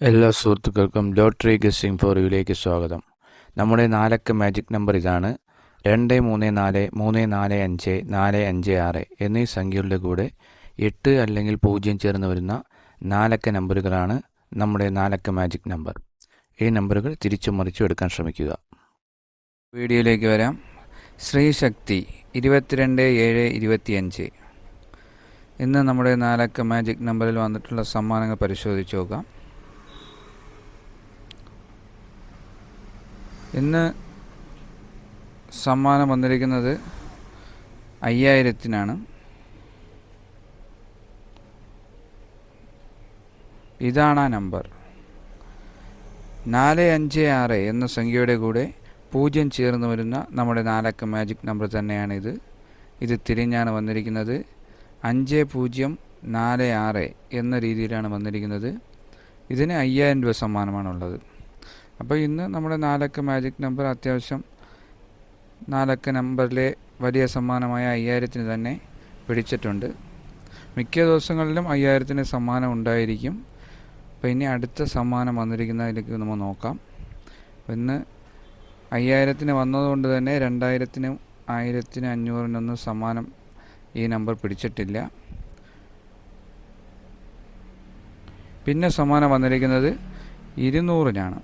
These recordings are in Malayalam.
എല്ലാ സുഹൃത്തുക്കൾക്കും ലോട്ടറി ഗസ്സിംഗ് ഫോർ സ്വാഗതം. നമ്മുടെ നാലക്ക മാജിക് നമ്പർ ഇതാണ് രണ്ട് മൂന്ന് നാല് മൂന്ന് നാല് അഞ്ച് നാല് അഞ്ച് ആറ് എന്നീ സംഖ്യകളുടെ കൂടെ എട്ട് അല്ലെങ്കിൽ പൂജ്യം ചേർന്ന് വരുന്ന നാലക്ക നമ്പറുകളാണ് നമ്മുടെ നാലക്ക മാജിക് നമ്പർ. ഈ നമ്പറുകൾ തിരിച്ചു മറിച്ചു എടുക്കാൻ ശ്രമിക്കുക. വീഡിയോയിലേക്ക് വരാം. ശ്രീശക്തി ഇരുപത്തിരണ്ട് ഏഴ് ഇരുപത്തിയഞ്ച്. ഇന്ന് നമ്മുടെ നാലക്ക മാജിക് നമ്പറിൽ വന്നിട്ടുള്ള സമ്മാനങ്ങൾ പരിശോധിച്ച് നോക്കാം. ഇന്ന് സമ്മാനം വന്നിരിക്കുന്നത് അയ്യായിരത്തിനാണ്. ഇതാണ് ആ നമ്പർ. നാല് അഞ്ച് ആറ് എന്ന സംഖ്യയുടെ കൂടെ പൂജ്യം ചേർന്ന് വരുന്ന നമ്മുടെ നാലക്ക മാജിക് നമ്പർ തന്നെയാണിത്. ഇത് തിരിഞ്ഞാണ് വന്നിരിക്കുന്നത്. അഞ്ച് പൂജ്യം നാല് ആറ് എന്ന രീതിയിലാണ് വന്നിരിക്കുന്നത്. ഇതിന് അയ്യായിരം രൂപ സമ്മാനമാണുള്ളത്. അപ്പോൾ ഇന്ന് നമ്മുടെ നാലക്ക മാജിക് നമ്പർ അത്യാവശ്യം നാലക്ക നമ്പറിലെ വലിയ സമ്മാനമായ അയ്യായിരത്തിന് തന്നെ പിടിച്ചിട്ടുണ്ട്. മിക്ക ദിവസങ്ങളിലും അയ്യായിരത്തിന് സമ്മാനം ഉണ്ടായിരിക്കും. അപ്പോൾ ഇനി അടുത്ത സമ്മാനം വന്നിരിക്കുന്നതിലേക്ക് നമ്മൾ നോക്കാം. ഇന്ന് അയ്യായിരത്തിന് വന്നതുകൊണ്ട് തന്നെ രണ്ടായിരത്തിനും ആയിരത്തിന് അഞ്ഞൂറിനൊന്നും സമ്മാനം ഈ നമ്പർ പിടിച്ചിട്ടില്ല. പിന്നെ സമ്മാനം വന്നിരിക്കുന്നത് ഇരുന്നൂറിനാണ്.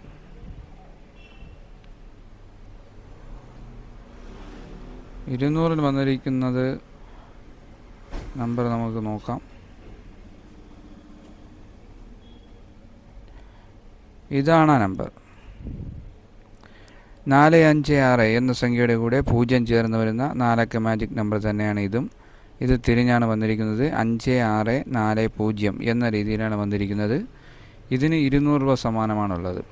ഇരുന്നൂറിൽ വന്നിരിക്കുന്നത് നമ്പർ നമുക്ക് നോക്കാം. ഇതാണ് ആ നമ്പർ. നാല് അഞ്ച് ആറ് എന്ന സംഖ്യയുടെ കൂടെ പൂജ്യം ചേർന്ന് വരുന്ന നാലക്ക മാജിക് നമ്പർ തന്നെയാണ് ഇതും. ഇത് തിരിഞ്ഞാണ് വന്നിരിക്കുന്നത്. അഞ്ച് ആറ് നാല് പൂജ്യം എന്ന രീതിയിലാണ് വന്നിരിക്കുന്നത്. ഇതിന് ഇരുന്നൂറ് രൂപ സമ്മാനമാണുള്ളത്.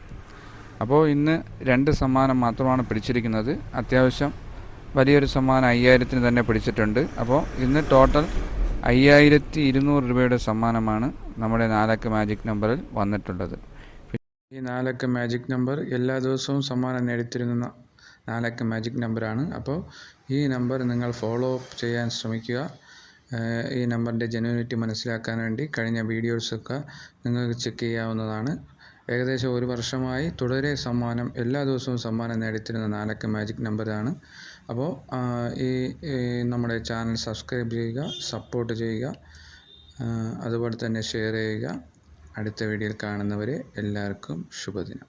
അപ്പോൾ ഇന്ന് രണ്ട് സമ്മാനം മാത്രമാണ് പിടിച്ചിരിക്കുന്നത്. അത്യാവശ്യം വലിയൊരു സമ്മാനം അയ്യായിരത്തിന് തന്നെ പിടിച്ചിട്ടുണ്ട്. അപ്പോൾ ഇന്ന് ടോട്ടൽ അയ്യായിരത്തി ഇരുന്നൂറ് രൂപയുടെ സമ്മാനമാണ് നമ്മുടെ നാലക്ക മാജിക് നമ്പറിൽ വന്നിട്ടുള്ളത്. ഈ നാലക്ക മാജിക് നമ്പർ എല്ലാ ദിവസവും സമ്മാനം നേടിത്തരുന്ന നാലക്ക മാജിക് നമ്പറാണ് അപ്പോൾ ഈ നമ്പർ നിങ്ങൾ ഫോളോ അപ്പ് ചെയ്യാൻ ശ്രമിക്കുക. ഈ നമ്പറിന്റെ ജെന്യൂനിറ്റി മനസ്സിലാക്കാൻ വേണ്ടി കഴിഞ്ഞ വീഡിയോസൊക്കെ നിങ്ങൾക്ക് ചെക്ക് ചെയ്യാവുന്നതാണ്. ഏകദേശം ഒരു വർഷമായി തുടരെ സമ്മാനം എല്ലാ ദിവസവും സമ്മാനം നേടിത്തരുന്ന നാലക്ക മാജിക് നമ്പറാണ് അപ്പോൾ ഈ നമ്മുടെ ചാനൽ സബ്സ്ക്രൈബ് ചെയ്യുക സപ്പോർട്ട് ചെയ്യുക അതുപോലെ തന്നെ ഷെയർ ചെയ്യുക. അടുത്ത വീഡിയോയിൽ കാണുന്നവരെ എല്ലാവർക്കും ശുഭദിനം.